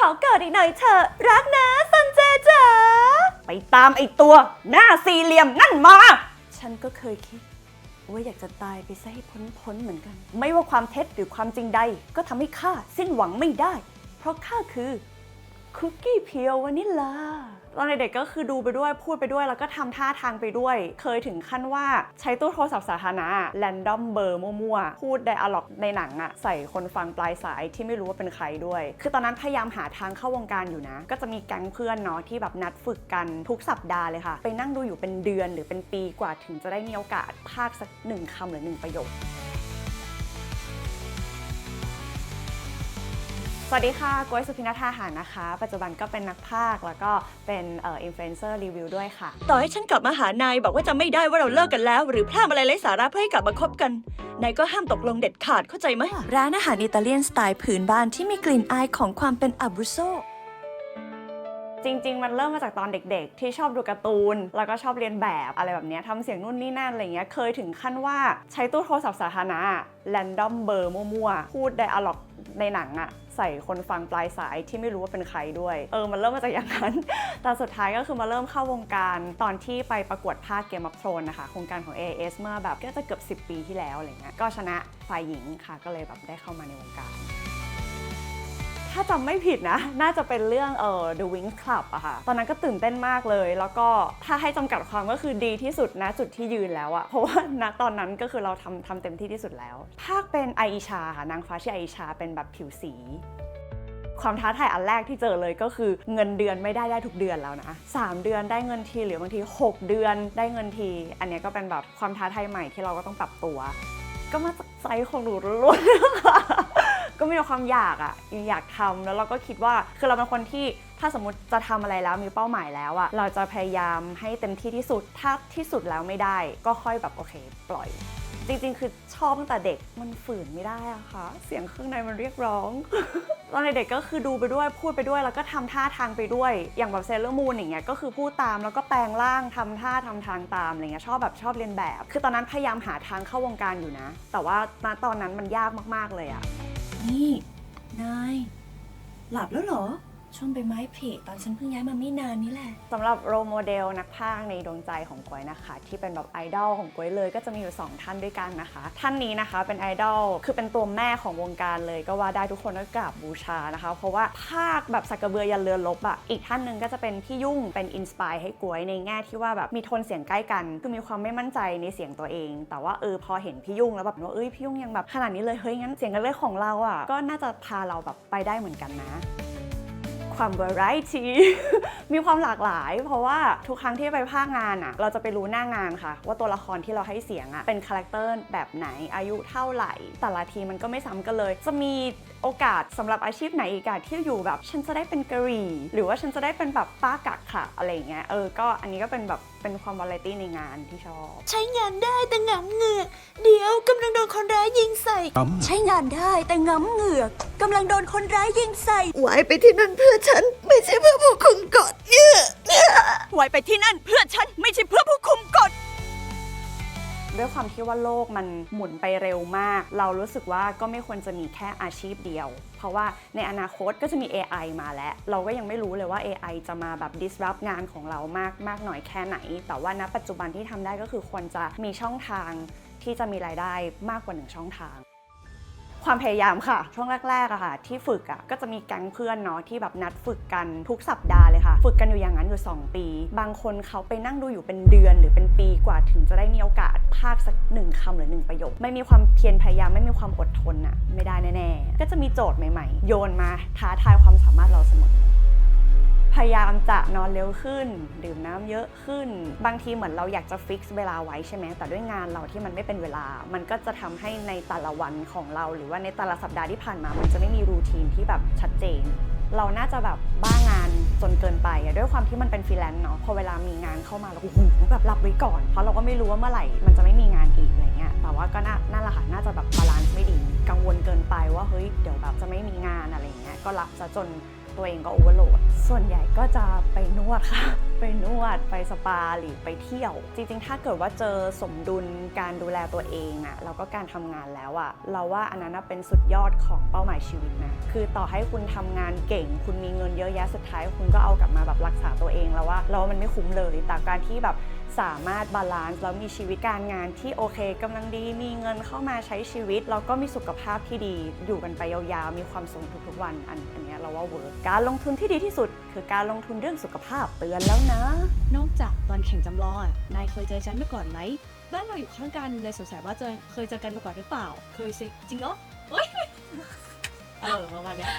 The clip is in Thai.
ขอเกิดอีกหน่อยเถอะรักนะซันเจจ๋าไปตามไอตัว หน้าสี่เหลี่ยมนั่นมา ฉันก็เคยคิด ว่าอยากจะตายไปซะให้พ้นๆเหมือนกัน ไม่ว่าความเท็จหรือความจริงใด ก็ทำให้ข้าสิ้นหวังไม่ได้ เพราะข้าคือ คุกกี้เพียววานิลาตอนเด็กๆก็คือดูไปด้วยพูดไปด้วย แล้วก็ทำท่าทางไปด้วย เคยถึงขั้นว่าใช้ตู้โทรศัพท์สาธารณะแรนดอมเบอร์มั่วๆ พูดไดอะล็อกในหนังอะใส่คนฟังปลายสายที่ไม่รู้ว่าเป็นใครด้วย คือตอนนั้นพยายามหาทางเข้าวงการอยู่นะ ก็จะมีแก๊งเพื่อนเนาะที่แบบนัดฝึกกันทุกสัปดาห์เลยค่ะ ไปนั่งดูอยู่เป็นเดือนหรือเป็นปีกว่าถึงจะได้มีโอกาสพากสักหนึ่งคำหรือหนึ่งประโยค สวัสดีค่ะกวยสุพินาทาหารนะคะ ปัจจุบันก็เป็นนักพากย์แล้วก็เป็นเอ่ออินฟลูเอนเซอร์รีวิวด้วยค่ะ ต่อให้ฉันกลับมาหานายบอกว่าจะไม่ได้ว่าเราเลิกกันแล้ว หรือพลาดอะไรไร้สาระเพื่อให้กลับมาคบกันนายก็ห้ามตกลงเด็ดขาดเข้าใจไหมร้านอาหารอิตาเลียนสไตล์พื้นบ้านที่มีกลิ่นอายของความเป็นอับรุโซจริง ๆ มันเริ่มมาจากตอนเด็ก ๆ ที่ชอบดูการ์ตูน แล้วก็ชอบเรียนแบบอะไรแบบเนี้ยทำเสียงนู่นนี่นั่นอะไรเงี้ย เคยถึงขั้นว่าใช้ตู้โทรศัพท์สาธารณะแรนดอมเบอร์มั่วๆ พูดไดอะล็อก ในหนังอะใส่คนฟังปลายสายที่ไม่รู้ว่าเป็นใครด้วย เออ มันเริ่มมาจากอย่างนั้น แต่สุดท้ายก็คือมาเริ่มเข้าวงการตอนที่ไปประกวดภาคเกม of อ h r o n e นะคะ โครงการของ AS เมื่อแบบก็จะเกือบ 10 ปีที่แล้วอะไรเงี้ย ก็ชนะฝ่ายหญิงค่ะ ก็เลยแบบได้เข้ามาในวงการ ถ้าจำไม่ผิดนะ น่าจะเป็นเรื่องเอ่อ The Wings Club อะค่ะ ตอนนั้นก็ตื่นเต้นมากเลย แล้วก็ถ้าให้จำกัดความก็คือดีที่สุดนะจุดที่ยืนแล้วอะเพราะว่าณตอนนั้นก็คือเราทำทำเต็มที่ที่สุดแล้ว ภาคเป็นไออิชาค่ะ นางฟ้าชื่อไออิชาเป็นแบบผิวสีความท้าทายอันแรกที่เจอเลยก็คือเงินเดือนไม่ได้ได้ทุกเดือนแล้วนะ 3 เดือนได้เงินทีหรือบางที 6 เดือนได้เงินที อันเนี้ยก็เป็นแบบความท้าทายใหม่ที่เราก็ต้องปรับตัว ก็มาจากใจของหนูล้วนๆ ก็มีความอยากอะอยากทำแล้วเราก็คิดว่าคือเราเป็นคนที่ถ้าสมมติจะทำอะไรแล้วมีเป้าหมายแล้วอะเราจะพยายามให้เต็มที่ที่สุดถ้าที่สุดแล้วไม่ได้ ก็ค่อยแบบโอเค ปล่อย จริงๆ คือชอบตั้งแต่เด็กมันฝืนไม่ได้อะค่ะ เสียงข้างในมันเรียกร้องตอนเด็กๆก็คือดูไปด้วยพูดไปด้วยแล้วก็ทำท่าทางไปด้วย อย่างแบบเซเลอร์มูนอย่างเงี้ยก็คือพูดตามแล้วก็แปลงร่างทำท่าทำทางตามอะไรเงี้ยชอบแบบชอบเรียนแบบ คือตอนนั้นพยายามหาทางเข้าวงการอยู่นะ แต่ว่าตอนนั้นมันยากมากๆเลยอะ นี่ นาย หลับแล้วเหรอ ช่วงใบไม้ผลิตอนฉันเพิ่งย้ายมาไม่นานนี่แหละ สำหรับโรโมเดลนักพากย์ในดวงใจของกวยนะคะ ที่เป็นแบบไอดอลของกวยเลยก็จะมีอยู่ 2 ท่านด้วยกันนะคะ ท่านนี้นะคะเป็นไอดอลคือเป็นตัวแม่ของวงการเลยก็ว่าได้ทุกคนก็กราบบูชานะคะ เพราะว่าภาคแบบสักกระเบือยันเรือลบอะ่ะอีกท่านหนึ่งก็จะเป็นพี่ยุ่งเป็นอินสปายให้กวยในแง่ที่ว่าแบบมีโทนเสียงใกล้กัน คือมีความไม่มั่นใจในเสียงตัวเอง แต่ว่าเออพอเห็นพี่ยุ่งแล้วแบบว่าเอ้ยพี่ยุ่งยังแบบขนาดนี้เลยเฮ้ยงั้นเสียงกันเลยของเราอะ่ะก็น่าจะพาเราแบบไปได้เหมือนกันนะ ความ variety มีความหลากหลาย เพราะว่าทุกครั้งที่ไปภาคงานอะเราจะไปรู้หน้างานค่ะ ว่าตัวละครที่เราให้เสียงอะเป็นคาแรคเตอร์แบบไหนอายุเท่าไหร่ แต่ละทีมันก็ไม่ซ้ำกันเลย จะมีโอกาสสำหรับอาชีพไหนอีกอะที่อยู่แบบ ฉันจะได้เป็นกะหรี่ หรือว่าฉันจะได้เป็นแบบป้ากักค่ะ อะไรอย่างเงี้ยเออก็อันนี้ก็เป็นแบบเป็นความ variety ในงานที่ชอบ ใช้งานได้แต่หงำเหงือก เดี๋ยวกำลังโดนคนร้ายยิงใส่ ใช้งานได้แต่หงำเหงือกกำลังโดนคนร้ายยิงใส่ไหวไปที่นั่นเพื่อฉันไม่ใช่เพื่อผู้คุมกฎเนี่ยไว้ไปที่นั่นเพื่อฉันไม่ใช่เพื่อผู้คุมกฎ ด้วยความที่ว่าโลกมันหมุนไปเร็วมาก เรารู้สึกว่าก็ไม่ควรจะมีแค่อาชีพเดียว เพราะว่าในอนาคตก็จะมี AI มาแล้ว เราก็ยังไม่รู้เลยว่า AI จะมาแบบ disrupt งานของเรามากมากน้อยแค่ไหน แต่ว่าณปัจจุบันที่ทำได้ก็คือควรจะมีช่องทางที่จะมีรายได้มากกว่าหนึ่งช่องทาง ความพยายามค่ะ ช่วงแรกๆอะค่ะ ที่ฝึกอะก็จะมีแก๊งเพื่อนเนาะที่แบบนัดฝึกกันทุกสัปดาห์เลยค่ะ ฝึกกันอยู่อย่างนั้นอยู่ 2 ปี บางคนเขาไปนั่งดูอยู่เป็นเดือนหรือเป็นปีกว่าถึงจะได้มีโอกาสพากสักหนึ่งคำหรือหนึ่งประโยค ไม่มีความเพียรพยายามไม่มีความอดทนอะไม่ได้แน่ๆก็จะมีโจทย์ใหม่ ๆ โยนมาท้าทายความสามารถเราเสมอ พยายามจะนอนเร็วขึ้น ดื่มน้ำเยอะขึ้น บางทีเหมือนเราอยากจะฟิกซ์เวลาไว้ใช่ไหมแต่ด้วยงานเราที่มันไม่เป็นเวลา มันก็จะทำให้ในแต่ละวันของเรา หรือว่าในแต่ละสัปดาห์ที่ผ่านมา มันจะไม่มีรูทีนที่แบบชัดเจน เราน่าจะแบบบ้างานจนเกินไปอะด้วยความที่มันเป็นฟรีแลนซ์เนาะพอเวลามีงานเข้ามาเราโอ้โหแบบรับไว้ก่อน เพราะเราก็ไม่รู้ว่าเมื่อไหร่มันจะไม่มีงานอีกอะไรเงี้ยแต่ว่าก็น่านั่นแหละค่ะน่าจะแบบบาลานซ์ไม่ดี กังวลเกินไปว่าเฮ้ยเดี๋ยวแบบจะไม่มีงานอะไรเงี้ยก็รับซะจน ตัวเองก็โอเวอร์โหลด ส่วนใหญ่ก็จะไปนวดค่ะ ไปนวด ไปสปาหรือไปเที่ยว จริงๆ ถ้าเกิดว่าเจอสมดุลการดูแลตัวเองอะแล้วก็การทำงานแล้วอะเราว่าอันนั้นเป็นสุดยอดของเป้าหมายชีวิตนะ คือต่อให้คุณทำงานเก่ง คุณมีเงินเยอะแยะสุดท้าย คุณก็เอากลับมาแบบรักษาตัวเองแล้วว่าเราว่ามันไม่คุ้มเลยแต่การที่แบบ สามารถบาลานซ์แล้วมีชีวิตการงานที่โอเคกำลังดี มีเงินเข้ามาใช้ชีวิต แล้วก็มีสุขภาพที่ดีอยู่กันไปยาวๆ มีความสุขทุกๆวันอันอันนี้เราว่าเวิร์กการลงทุนที่ดีที่สุด คือการลงทุนเรื่องสุขภาพเตือนแล้วนะ นอกจากตอนแข่งจำลองอะนายเคยเจอฉันมาก่อนไหมบ้านเราอยู่ข้างกันเลยสงสัยว่าเจอเคยเจอกันมาก่อนหรือเปล่า เคยสิจริงเหรอเฮ้ยเออประมาณเนี้ย